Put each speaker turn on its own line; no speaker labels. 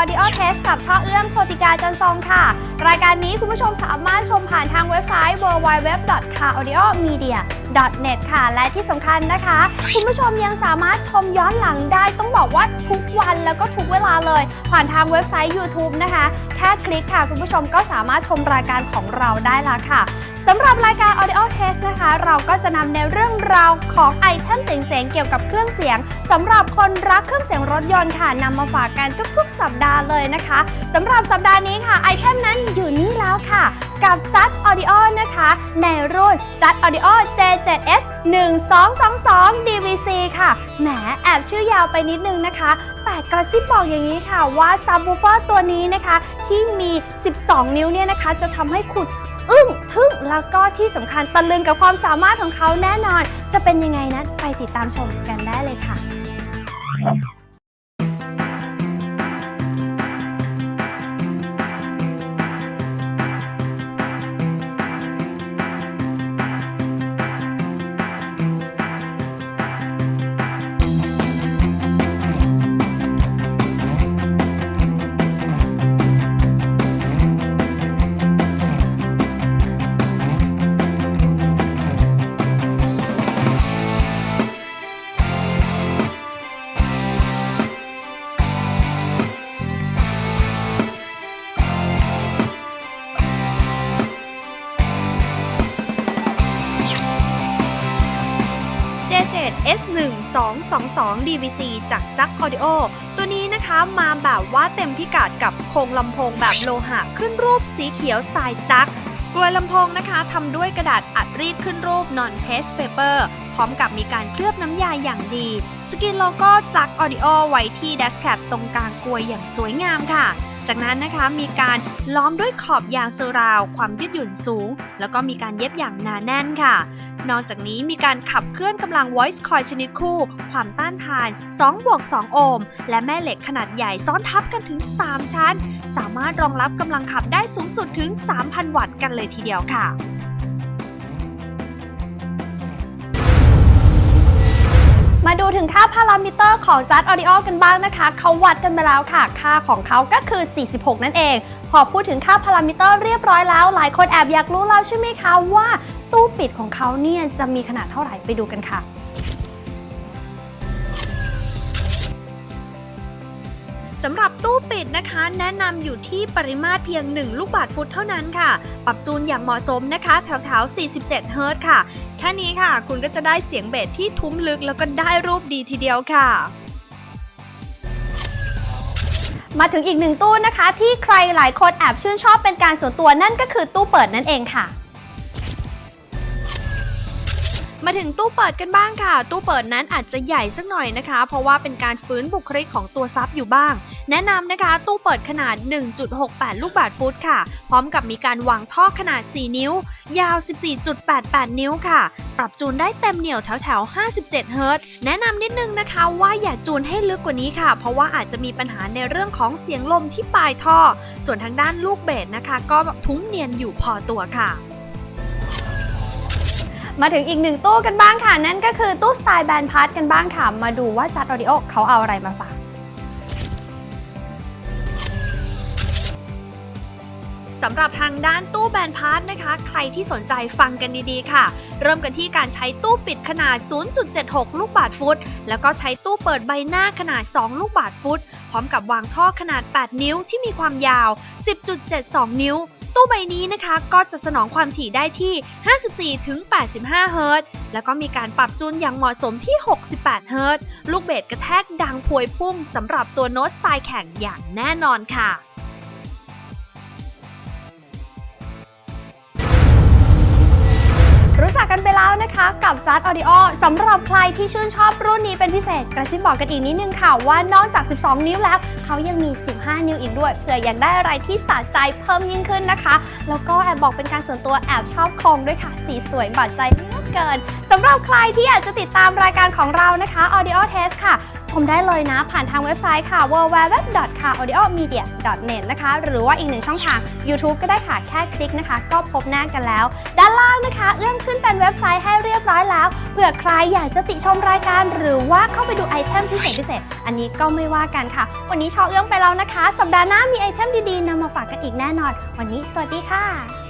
Audio Test กับช่อเอื้อมโชติกาจันทรงค่ะ รายการนี้คุณผู้ชมสามารถชมผ่านทางเว็บไซต์ www.caudiomedia.net ค่ะ และที่สำคัญนะคะ คุณผู้ชมยังสามารถชมย้อนหลังได้ต้องบอกว่าทุกวันแล้วก็ทุกเวลาเลย ผ่านทางเว็บไซต์ YouTube นะคะ แค่คลิกค่ะ คุณผู้ชมก็สามารถชมรายการของเราได้แล้วค่ะสำหรับรายการ Audio Test นะคะ เราก็จะนำในเรื่องราวของไอเทมเจ๋งๆ เกี่ยวกับเครื่องเสียงสำหรับคนรักเครื่องเสียงรถยนต์ค่ะนำมาฝากกันทุกๆ สัปดาห์เลยนะคะสำหรับสัปดาห์นี้ค่ะไอเทมนั้นอยู่นี่แล้วค่ะ กับ Jazz Audio นะคะ ในรุ่น Jazz Audio J7S 1222 DVC ค่ะแหมแอบชื่อยาวไปนิดนึงนะคะ แต่กระซิบบอกอย่างนี้ค่ะว่า Subwoofer ตัวนี้นะคะ ที่มี 12 นิ้วเนี่ยนะคะ จะทำให้คุณอึ้งทึ่งแล้วก็ที่สำคัญตะลึงกับความสามารถของเขาแน่นอน จะเป็นยังไงนั้นไปติดตามชมกันได้เลยค่ะ
J7S1222 DVC จากจัก Audio ตัวนี้นะคะมาแบบว่าเต็มพิกัดกับโครงลำโพงแบบโลหะขึ้นรูปสีเขียวสไตล์จักกลวยลำโพงนะคะทำด้วยกระดาษอัดรีดขึ้นรูป non paste paper พร้อมกับมีการเคลือบน้ำยาอย่างดี สกรีนโลโก้จัก Audio ไว้ที่ Dashcap ตรงกลางกลวยอย่างสวยงามค่ะ จากนั้นนะคะมีการล้อมด้วยขอบยางเซราว ความยืดหยุ่นสูง แล้วก็มีการเย็บอย่างหนาแน่นค่ะ นอกจากนี้มีการขับเคลื่อนกำลัง Voice Coil ชนิดคู่ ความต้านทาน2บวก2โอห์ม และแม่เหล็กขนาดใหญ่ซ้อนทับกันถึง 3 ชั้น สามารถรองรับกำลังขับได้สูงสุดถึง 3,000 วัตต์กันเลยทีเดียวค่ะ
มาดูถึงค่าพารามิเตอร์ของ Jazz Audio กันบ้างนะคะเขาวัดกันไปแล้วค่ะ ค่าของเขาก็คือ 46 นั่นเอง พอพูดถึงค่าพารามิเตอร์เรียบร้อยแล้ว หลายคนแอบอยากรู้แล้วใช่ไหมคะว่า ตู้ปิดของเขาเนี่ยจะมีขนาดเท่าไหร่ไปดูกันค่ะ
สำหรับตู้ปิดนะคะ แนะนำอยู่ที่ปริมาตรเพียง 1 ลูกบาศก์ฟุตเท่านั้นค่ะ ปรับจูนอย่างเหมาะสมนะคะ แถวๆ47 เฮิรตซ์ค่ะ แค่นี้ค่ะ คุณก็จะได้เสียงเบสที่ทุ้มลึกแล้วก็ได้รูปดีทีเดียวค่ะ
มาถึงอีกหนึ่งตู้นะคะ ที่ใครหลายคนแอบชื่นชอบเป็นการส่วนตัวนั่นก็คือตู้เปิดนั่นเองค่ะ
มาถึงตู้เปิดกันบ้างค่ะ ตู้เปิดนั้นอาจจะใหญ่สักหน่อยนะคะ เพราะว่าเป็นการฟื้นบุคลิกของตัวซับอยู่บ้าง แนะนำนะคะ ตู้เปิดขนาด 1.68 ลูกบาศก์ฟุตค่ะ พร้อมกับมีการวางท่อขนาด 4 นิ้ว ยาว 14.88 นิ้วค่ะ ปรับจูนได้เต็มเหนี่ยวแถวๆ57 เฮิรตซ์แนะนำนิดนึงนะคะว่าอย่าจูนให้ลึกกว่านี้ค่ะ เพราะว่าอาจจะมีปัญหาในเรื่องของเสียงลมที่ปลายท่อ ส่วนทางด้านลูกเบสนะคะ ก็ทุ้มเนียนอยู่พอตัวค่ะ
มาถึงอีกหนึ่งตู้กันบ้างค่ะ นั่นก็คือตู้สไตล์แบนพาร์ทกันบ้างค่ะ มาดูว่าจัดออดิโอเขาเอาอะไรมาฝาก
สำหรับทางด้านตู้แบนพาร์ทนะคะ ใครที่สนใจฟังกันดีๆค่ะ เริ่มกันที่การใช้ตู้ปิดขนาด 0.76 ลูกบาศก์ฟุต แล้วก็ใช้ตู้เปิดใบหน้าขนาด 2 ลูกบาศก์ฟุต พร้อมกับวางท่อขนาด 8 นิ้วที่มีความยาว 10.72 นิ้ว ตู้ใบนี้นะคะก็จะสนองความถี่ได้ที่ 54-85 เฮิรตซ์แล้วก็มีการปรับจูนอย่างเหมาะสมที่ 68 เฮิรตซ์ลูกเบสกระแทกดังพวยพุ่งสำหรับตัวโน้ตสไตล์แข่งอย่างแน่นอนค่ะ
รู้จักกันไปแล้วนะคะกับ Jazz Audio สำหรับใครที่ชื่นชอบรุ่นนี้เป็นพิเศษ กระซิบบอกกันอีกนิดนึงค่ะว่านอกจาก 12 นิ้วแล้ว เขายังมี 15 นิ้วอีกด้วยเผื่ออยากได้อะไรที่สะใจเพิ่มยิ่งขึ้นนะคะ แล้วก็แอบบอกเป็นการส่วนตัวแอบชอบโครงด้วยค่ะ สีสวยบาดใจมากเกินสำหรับใครที่อยากจะติดตามรายการของเรานะคะ Audio Test ค่ะ ชมได้เลยนะ ผ่านทางเว็บไซต์ค่ะ www.caudiomedia.net นะคะ หรือว่าอีกหนึ่งช่องทาง YouTube ก็ได้ค่ะ แค่คลิกนะคะ ก็พบหน้ากันแล้ว ด้านล่างนะคะ เอื้อมขึ้นเป็นเว็บไซต์ให้เรียบร้อยแล้ว เผื่อใครอยากจะติชมรายการ หรือว่าเข้าไปดูไอเทมพิเศษพิเศษ อันนี้ก็ไม่ว่ากันค่ะ วันนี้ชอเอื้อมไปแล้วนะคะ สัปดาห์หน้ามีไอเทมดีๆนำมาฝากกันอีกแน่นอน วันนี้สวัสดีค่ะ